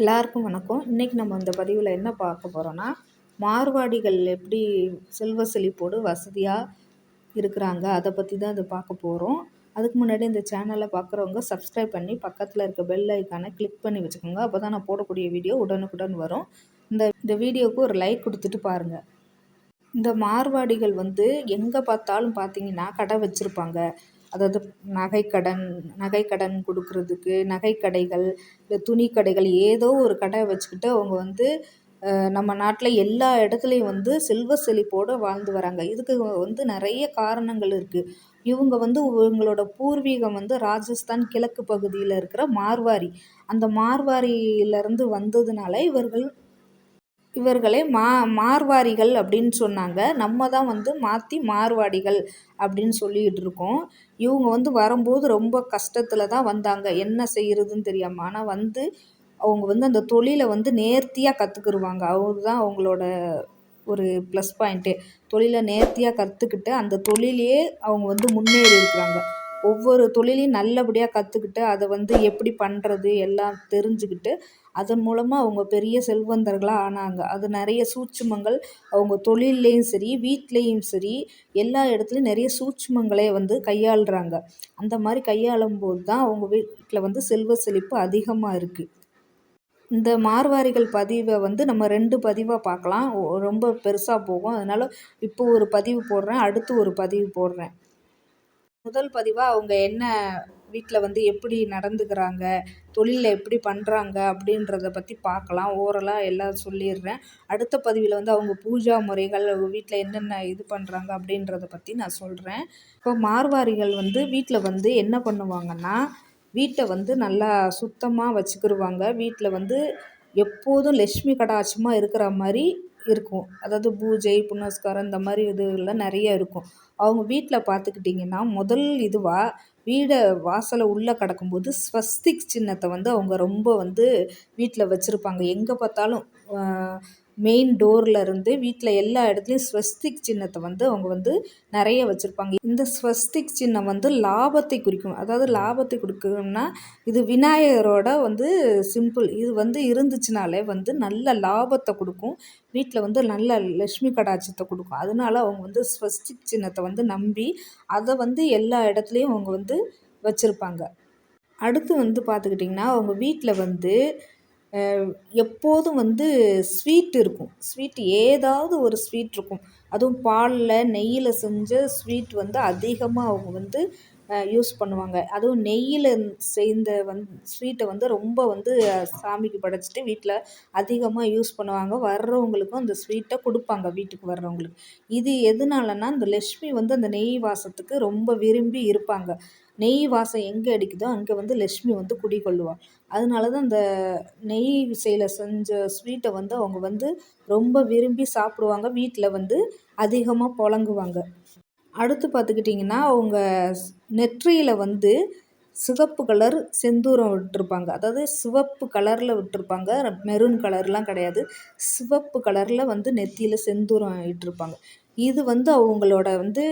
எல்லாருக்கும் வணக்கம். இன்றைக்கி நம்ம இந்த பதிவில் என்ன பார்க்க போகிறோன்னா மார்வாடிகள் எப்படி செல்வ செழிப்போடு வசதியாக இருக்கிறாங்க அதை பற்றி தான் இது பார்க்க போகிறோம் அதுக்கு முன்னாடி இந்த சேனலை பார்க்குறவங்க சப்ஸ்கிரைப் பண்ணி பக்கத்தில் இருக்க பெல் ஐக்கானை கிளிக் பண்ணி வச்சுக்கோங்க. அப்போ தான் நான் போடக்கூடிய வீடியோ உடனுக்குடன் வரும். இந்த இந்த வீடியோவுக்கு ஒரு லைக் கொடுத்துட்டு பாருங்கள் இந்த மார்வாடிகள் வந்து எங்கே பார்த்தாலும் பார்த்தீங்கன்னா கடை வச்சுருப்பாங்க. அதாவது நகைக்கடன் நகைக்கடன் கொடுக்குறதுக்கு நகைக்கடைகள் இல்லை துணிக்கடைகள் ஏதோ ஒரு கடை வச்சுக்கிட்டு அவங்க வந்து நம்ம நாட்டில் எல்லா இடத்துலையும் வந்து செல்வ செழிப்போடு வாழ்ந்து வராங்க. இதுக்கு வந்து நிறைய காரணங்கள் இருக்குது இவங்க வந்து இவங்களோட பூர்வீகம் வந்து ராஜஸ்தான் கிழக்கு பகுதியில் இருக்கிற மார்வாரி. அந்த மார்வாரியிலேருந்து வந்ததுனால இவர்கள் இவர்களை மா மார்வாரிகள் அப்படின்னு சொன்னாங்க. நம்ம தான் வந்து மாற்றி மார்வாடிகள் அப்படின்னு சொல்லிக்கிட்டு இருக்கோம். இவங்க வந்து வரும்போது ரொம்ப கஷ்டத்தில் தான் வந்தாங்க. என்ன செய்கிறதுன்னு தெரியாமல் ஆனால் வந்து அவங்க வந்து அந்த தொழிலை வந்து நேர்த்தியாக கற்றுக்குருவாங்க அவர் தான் அவங்களோட ஒரு ப்ளஸ் பாயிண்ட்டே தொழிலை நேர்த்தியாக கற்றுக்கிட்டு அந்த தொழிலையே அவங்க வந்து முன்னேறி இருக்கிறாங்க. ஒவ்வொரு தொழிலையும் நல்லபடியாக கற்றுக்கிட்டு அதை வந்து எப்படி பண்ணுறது எல்லாம் தெரிஞ்சுக்கிட்டு அதன் மூலமாக அவங்க பெரிய செல்வந்தர்களாக ஆனாங்க. அது நிறைய சூட்சுமங்கள் அவங்க தொழில்லையும் சரி வீட்லேயும் சரி எல்லா இடத்துலையும் நிறைய சூட்சுமங்களே வந்து கையாளுறாங்க. அந்த மாதிரி கையாளும் போது தான் அவங்க வீட்டில் வந்து செல்வ செழிப்பு அதிகமாக இருக்குது இந்த மார்வாரிகள் பதிவை வந்து நம்ம ரெண்டு பதிவாக பார்க்கலாம். ரொம்ப பெருசாக போகும். அதனால் இப்போ ஒரு பதிவு போடுறேன் அடுத்து ஒரு பதிவு போடுறேன். முதல் பதிவாக அவங்க என்ன வீட்டில் வந்து எப்படி நடந்துக்கிறாங்க தொழிலில் எப்படி பண்ணுறாங்க அப்படின்றத பற்றி பார்க்கலாம் ஓரலாக எல்லாம் சொல்லிடுறேன். அடுத்த பதிவில் வந்து அவங்க பூஜா முறைகள் அவங்க வீட்டில் என்னென்ன இது பண்ணுறாங்க அப்படின்றத பற்றி நான் சொல்கிறேன் இப்போ மார்வாரிகள் வந்து வீட்டில் வந்து என்ன பண்ணுவாங்கன்னா வீட்டை வந்து நல்லா சுத்தமாக வச்சுக்கிருவாங்க. வீட்டில் வந்து எப்போதும் லக்ஷ்மி கடாட்சமாக இருக்கிற மாதிரி இருக்கும். அதாவது பூஜை புனஸ்காரம் இந்த மாதிரி இதுலாம் நிறைய இருக்கும். அவங்க வீட்டில் பார்த்துக்கிட்டிங்கன்னா முதல் இதுவாக வீடை வாசலை உள்ளே கடக்கும்போது ஸ்வஸ்திக் சின்னத்தை வந்து அவங்க ரொம்ப வந்து வீட்டில் வச்சுருப்பாங்க. எங்கே பார்த்தாலும் மெயின் டோரில் இருந்து வீட்டில் எல்லா இடத்துலையும் ஸ்வஸ்திக் சின்னத்தை வந்து அவங்க வந்து நிறைய வச்சுருப்பாங்க. இந்த ஸ்வஸ்திக் சின்னம் வந்து லாபத்தை குறிக்கும். அதாவது லாபத்தை கொடுக்கணும்னா இது விநாயகரோட வந்து சிம்பிள் இது வந்து இருந்துச்சுனாலே வந்து நல்ல லாபத்தை கொடுக்கும். வீட்டில் வந்து நல்ல லக்ஷ்மி கடாட்சத்தை கொடுக்கும். அதனால அவங்க வந்து ஸ்வஸ்திக் சின்னத்தை வந்து நம்பி அதை வந்து எல்லா இடத்துலையும் அவங்க வந்து வச்சுருப்பாங்க. அடுத்து வந்து பார்த்துக்கிட்டிங்கன்னா அவங்க வீட்டில் வந்து எப்போதும் வந்து ஸ்வீட் இருக்கும். ஸ்வீட் ஏதாவது ஒரு ஸ்வீட் இருக்கும். அதுவும் பாலில் நெய்யில் செஞ்ச ஸ்வீட் வந்து அதிகமாக அவங்க வந்து யூஸ் பண்ணுவாங்க. அதுவும் நெய்யில் செய்த வந் ஸ்வீட்டை வந்து ரொம்ப வந்து சாமிக்கு படைச்சிட்டு வீட்டில் அதிகமாக யூஸ் பண்ணுவாங்க. வர்றவங்களுக்கும் அந்த ஸ்வீட்டை கொடுப்பாங்க வீட்டுக்கு வர்றவங்களுக்கு. இது எதனாலன்னா இந்த லக்ஷ்மி வந்து அந்த நெய் வாசத்துக்கு ரொம்ப விரும்பி இருப்பாங்க. நெய் வாசம் எங்கே அடிக்குதோ அங்கே வந்து லக்ஷ்மி வந்து குடிகொள்ளுவாள் அதனால தான் அந்த நெய் விசையில் செஞ்ச ஸ்வீட்டை வந்து அவங்க வந்து ரொம்ப விரும்பி சாப்பிடுவாங்க. வீட்டில் வந்து அதிகமாக புழங்குவாங்க. அடுத்து பார்த்துக்கிட்டிங்கன்னா அவங்க நெற்றியில் வந்து சிவப்பு கலர் செந்தூரம் விட்டுருப்பாங்க. அதாவது சிவப்பு கலரில் விட்டுருப்பாங்க. மெரூன் கலர்லாம் கிடையாது. சிவப்பு கலரில் வந்து நெத்தியில் செந்தூரம் இட்டிருப்பாங்க. இது வந்து அவங்களோட வந்து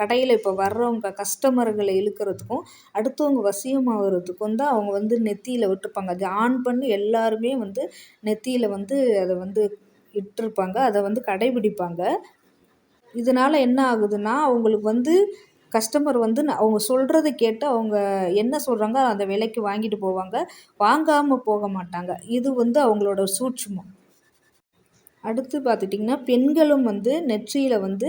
கடையில் இப்போ வர்றவங்க கஸ்டமர்களை இழுக்கிறதுக்கும் அடுத்தவங்க வசியமாகறதுக்கும் தான் அவங்க வந்து நெத்தியில் விட்டுருப்பாங்க. அது ஆன் பண்ணி எல்லாருமே வந்து நெத்தியில் வந்து அதை வந்து இட்டிருப்பாங்க. அதை வந்து கடைபிடிப்பாங்க. இதனால் என்ன ஆகுதுன்னா அவங்களுக்கு வந்து கஸ்டமர் வந்து அவங்க சொல்கிறத கேட்டு அவங்க என்ன சொல்கிறாங்க அந்த விலைக்கு வாங்கிட்டு போவாங்க. வாங்காமல் போக மாட்டாங்க. இது வந்து அவங்களோட சூட்சுமம். அடுத்து பார்த்துட்டிங்கன்னா பெண்களும் வந்து நெற்றியில் வந்து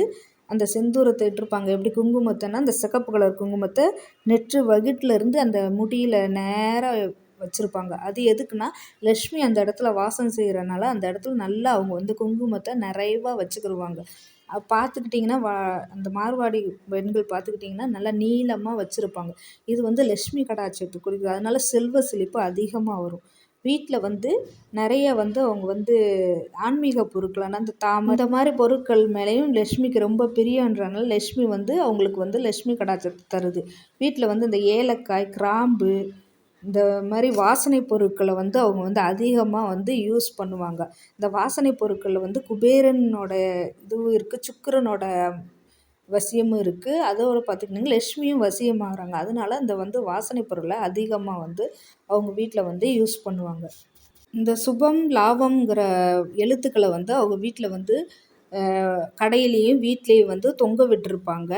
அந்த செந்தூரத்தை இட்டிருப்பாங்க. எப்படி குங்குமத்தைன்னா அந்த சிகப்பு கலர் குங்குமத்தை நெற்று வகிட்டிலேருந்து அந்த முடியில் நேராக வச்சுருப்பாங்க. அது எதுக்குன்னா லக்ஷ்மி அந்த இடத்துல வாசம் செய்கிறனால அந்த இடத்துல நல்லா அவங்க வந்து குங்குமத்தை நிறைவாக வச்சுக்கிருவாங்க. பார்த்துக்கிட்டிங்கன்னா வா அந்த மார்வாடி பெண்கள் பார்த்துக்கிட்டிங்கன்னா நல்லா நீளமாக வச்சுருப்பாங்க. இது வந்து லக்ஷ்மி கடாட்சத்தை குறிக்குது. அதனால செல்வ செழிப்பு அதிகமாக வரும். வீட்டில் வந்து நிறைய வந்து அவங்க வந்து ஆன்மீக பொருட்களான அந்த தாமரை இந்த மாதிரி பொருட்கள் மேலேயும் லக்ஷ்மிக்கு ரொம்ப பிரியன்றனால லக்ஷ்மி வந்து அவங்களுக்கு வந்து லக்ஷ்மி கடாட்சத்தை தருது. வீட்டில் வந்து இந்த ஏலக்காய் கிராம்பு இந்த மாதிரி வாசனை பொருட்களை வந்து அவங்க வந்து அதிகமாக வந்து யூஸ் பண்ணுவாங்க. இந்த வாசனை பொருட்களில் வந்து குபேரனோட இதுவும் இருக்குது சுக்கிரனோட வசியமும் இருக்குது அதோடு பார்த்துக்கிட்டிங்கன்னா லக்ஷ்மியும் வசியமாகறாங்க அதனால இந்த வந்து வாசனை பொருளை அதிகமாக வந்து அவங்க வீட்டில் வந்து யூஸ் பண்ணுவாங்க. இந்த சுபம் லாபம்ங்கிற எழுத்துக்களை வந்து அவங்க வீட்டில் வந்து கடையிலேயும் வீட்லேயும் வந்து தொங்க விட்டுருப்பாங்க.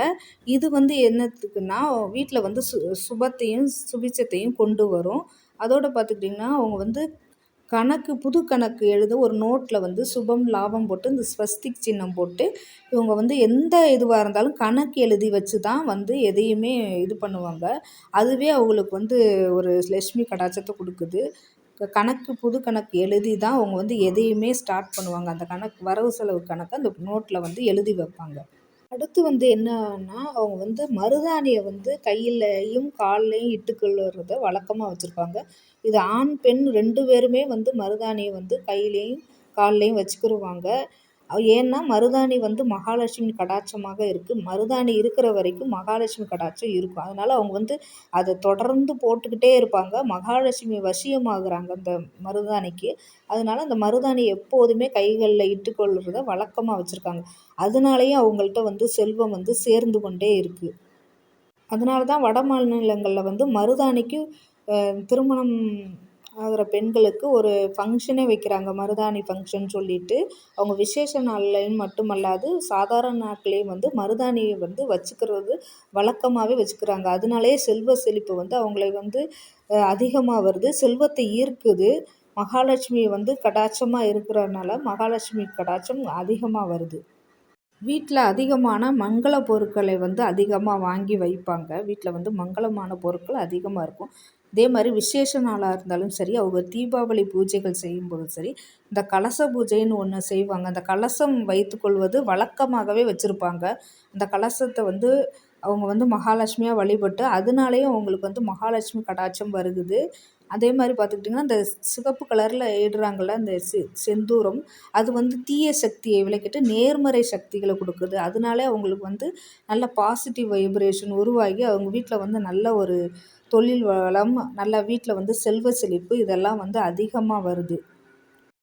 இது வந்து என்னத்துக்குன்னா வீட்டில் வந்து சு சுபத்தையும் சுபிச்சத்தையும் கொண்டு வரும். அதோடு பார்த்துக்கிட்டிங்கன்னா அவங்க வந்து கணக்கு புது கணக்கு எழுத ஒரு நோட்டில் வந்து சுபம் லாபம் போட்டு இந்த ஸ்வஸ்திக் சின்னம் போட்டு இவங்க வந்து எந்த இதுவாக இருந்தாலும் கணக்கு எழுதி வச்சு தான் வந்து எதையுமே இது பண்ணுவாங்க. அதுவே அவங்களுக்கு வந்து ஒரு லட்சுமி கடாச்சத்தை கொடுக்குது. கணக்கு புது கணக்கு எழுதி தான் அவங்க வந்து எதையுமே ஸ்டார்ட் பண்ணுவாங்க. அந்த கணக்கு வரவு செலவு கணக்கை அந்த நோட்டில் வந்து எழுதி வைப்பாங்க. அடுத்து வந்து என்னன்னா அவங்க வந்து மருதாணியை வந்து கையிலையும் கால்லையும் இட்டுக்கொள்ளுறத வழக்கமாக வச்சுருப்பாங்க. இது ஆண் பெண் ரெண்டு பேருமே வந்து மருதாணியை வந்து கையிலையும் கால்லையும் வச்சுக்கிருவாங்க. ஏன்னா மருதாணி வந்து மகாலட்சுமி கடாட்சமாக இருக்குது மருதாணி இருக்கிற வரைக்கும் மகாலட்சுமி கடாட்சம் இருக்கும். அதனால் அவங்க வந்து அதை தொடர்ந்து போட்டுக்கிட்டே இருப்பாங்க. மகாலட்சுமி வசியமாகுறாங்க அந்த மருதாணிக்கு. அதனால அந்த மருதாணி எப்போதுமே கைகளில் இட்டுக்கொள்கிறத வழக்கமாக வச்சுருக்காங்க. அதனாலேயே அவங்கள்ட்ட வந்து செல்வம் வந்து சேர்ந்து கொண்டே இருக்குது அதனால தான் வட மாநிலங்களில் வந்து மருதாணிக்கு திருமணம் ஆகிற பெண்களுக்கு ஒரு ஃபங்க்ஷனே வைக்கிறாங்க. மருதாணி ஃபங்க்ஷன் சொல்லிட்டு. அவங்க விசேஷ நாள்லையும் மட்டுமல்லாது சாதாரண நாட்களையும் வந்து மருதாணியை வந்து வச்சுக்கிறது வழக்கமாகவே வச்சுக்கிறாங்க. அதனாலேயே செல்வ செழிப்பு வந்து அவங்களை வந்து அதிகமாக வருது. செல்வத்தை ஈர்க்குது. மகாலட்சுமி வந்து கடாட்சமாக இருக்கிறதுனால மகாலட்சுமி கடாட்சம் அதிகமாக வருது. வீட்டில் அதிகமான மங்கள பொருட்களை வந்து அதிகமாக வாங்கி வைப்பாங்க. வீட்டில் வந்து மங்களமான பொருட்கள் அதிகமாக இருக்கும். இதே மாதிரி விசேஷ நாளாக இருந்தாலும் சரி அவங்க தீபாவளி பூஜைகள் செய்யும்போதும் சரி இந்த கலச பூஜைன்னு ஒன்று செய்வாங்க. அந்த கலசம் வைத்துக்கொள்வது வழக்கமாகவே வச்சுருப்பாங்க. அந்த கலசத்தை வந்து அவங்க வந்து மகாலட்சுமியாக வழிபட்டு அதனாலேயும் அவங்களுக்கு வந்து மகாலட்சுமி கடாட்சம் வருகுது. அதே மாதிரி பார்த்துக்கிட்டிங்கன்னா இந்த சிவப்பு கலரில் இடுறாங்கள்ல அந்த செ செந்தூரம் அது வந்து தீய சக்தியை விளக்கிட்டு நேர்மறை சக்திகளை கொடுக்குது. அதனாலே அவங்களுக்கு வந்து நல்ல பாசிட்டிவ் வைப்ரேஷன் உருவாகி அவங்க வீட்டில் வந்து நல்ல ஒரு தொழில் வளம் நல்லா வீட்டில் வந்து செல்வ செழிப்பு இதெல்லாம் வந்து அதிகமாக வருது.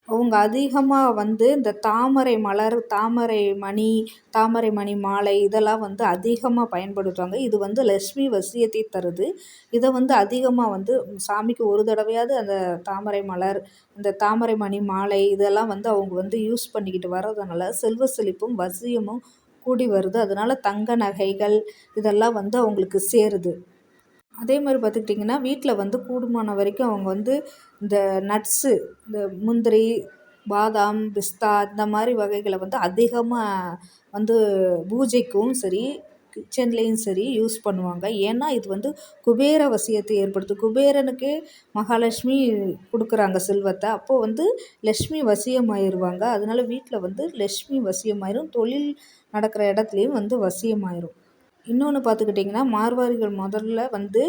அவங்க அதிகமாக வந்து இந்த தாமரை மலர் தாமரை மணி தாமரை மணி மாலை இதெல்லாம் வந்து அதிகமாக பயன்படுத்துவாங்க. இது வந்து லக்ஷ்மி வசியத்தை தருது. இதை வந்து அதிகமாக வந்து சாமிக்கு ஒரு தடவையாவது அந்த தாமரை மலர் இந்த தாமரை மணி மாலை இதெல்லாம் வந்து அவங்க வந்து யூஸ் பண்ணிக்கிட்டு வர்றதுனால செல்வ செழிப்பும் வசியமும் கூடி வருது. அதனால் தங்க நகைகள் இதெல்லாம் வந்து அவங்களுக்கு சேருது. அதே மாதிரி பார்த்துக்கிட்டிங்கன்னா வீட்டில் வந்து கூடுமான வரைக்கும் அவங்க வந்து இந்த நட்ஸு இந்த முந்திரி பாதாம் பிஸ்தா இந்த மாதிரி வகைகளை வந்து அதிகமாக வந்து பூஜைக்கும் சரி கிச்சன்லேயும் சரி யூஸ் பண்ணுவாங்க. ஏன்னா இது வந்து குபேர வசியத்தை ஏற்படுத்தும். குபேரனுக்கு மகாலட்சுமி கொடுக்குறாங்க செல்வத்தை. அப்போது வந்து லக்ஷ்மி வசியமாயிருவாங்க. அதனால வீட்டில் வந்து லக்ஷ்மி வசியமாயிரும். தொழில் நடக்கிற இடத்துலையும் வந்து வசியமாயிரும். இன்னொன்று பார்த்துக்கிட்டிங்கன்னா மார்வாரிகள் முதல்ல வந்து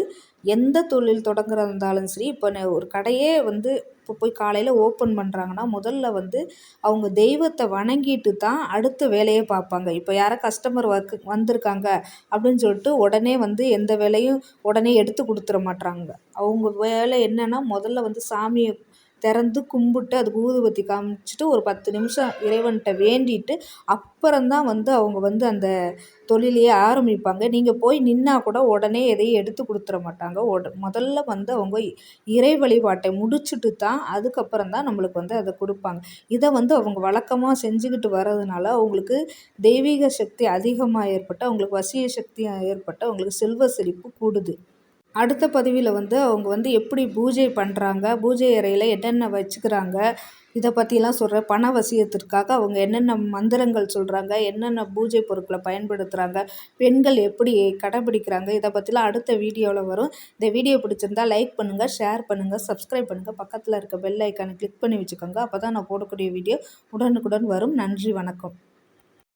எந்த தொழில் தொடங்குறதா இருந்தாலும் சரி இப்போ ஒரு கடையே வந்து இப்போ போய் காலையில் ஓப்பன் பண்ணுறாங்கன்னா முதல்ல வந்து அவங்க தெய்வத்தை வணங்கிட்டு தான் அடுத்த வேலையை பார்ப்பாங்க. இப்போ யாரோ கஸ்டமர் ஒர்க்கு வந்திருக்காங்க அப்படின்னு சொல்லிட்டு உடனே வந்து எந்த வேலையும் உடனே எடுத்து கொடுத்துட மாட்றாங்க. அவங்க வேலை என்னென்னா முதல்ல வந்து சாமியை திறந்து கும்பிட்டு அதுக்கு ஊதுபத்தி காமிச்சிட்டு ஒரு பத்து நிமிஷம் இறைவன்கிட்ட வேண்டிட்டு அப்புறம்தான் வந்து அவங்க வந்து அந்த தொழிலையே ஆரம்பிப்பாங்க. நீங்கள் போய் நின்றா கூட உடனே எதையும் எடுத்து கொடுத்துட மாட்டாங்க. உட முதல்ல வந்து அவங்க இறை வழிபாட்டை முடிச்சுட்டு தான் அதுக்கப்புறம் தான் நம்மளுக்கு வந்து அதை கொடுப்பாங்க. இதை வந்து அவங்க வழக்கமாக செஞ்சுக்கிட்டு வர்றதுனால அவங்களுக்கு தெய்வீக சக்தி அதிகமாக ஏற்பட்டு அவங்களுக்கு வசிய சக்தி ஏற்பட்டு அவங்களுக்கு செல்வ செழிப்பு கூடுது. அடுத்த பதிவில் வந்து அவங்க வந்து எப்படி பூஜை பண்ணுறாங்க பூஜை அறையில் என்னென்ன வச்சுக்கிறாங்க இதை பற்றிலாம் சொல்கிறேன் பண வசியத்திற்காக அவங்க என்னென்ன மந்திரங்கள் சொல்கிறாங்க என்னென்ன பூஜை பொருட்களை பயன்படுத்துகிறாங்க பெண்கள் எப்படி கடைப்பிடிக்கிறாங்க இதை பற்றிலாம் அடுத்த வீடியோவில் வரும். இந்த வீடியோ பிடிச்சிருந்தா லைக் பண்ணுங்கள் ஷேர் பண்ணுங்கள் சப்ஸ்கிரைப் பண்ணுங்கள் பக்கத்தில் இருக்க பெல் ஐக்கானை கிளிக் பண்ணி வச்சுக்கோங்க. அப்போ தான் நான் போடக்கூடிய வீடியோ உடனுக்குடன் வரும். நன்றி வணக்கம்.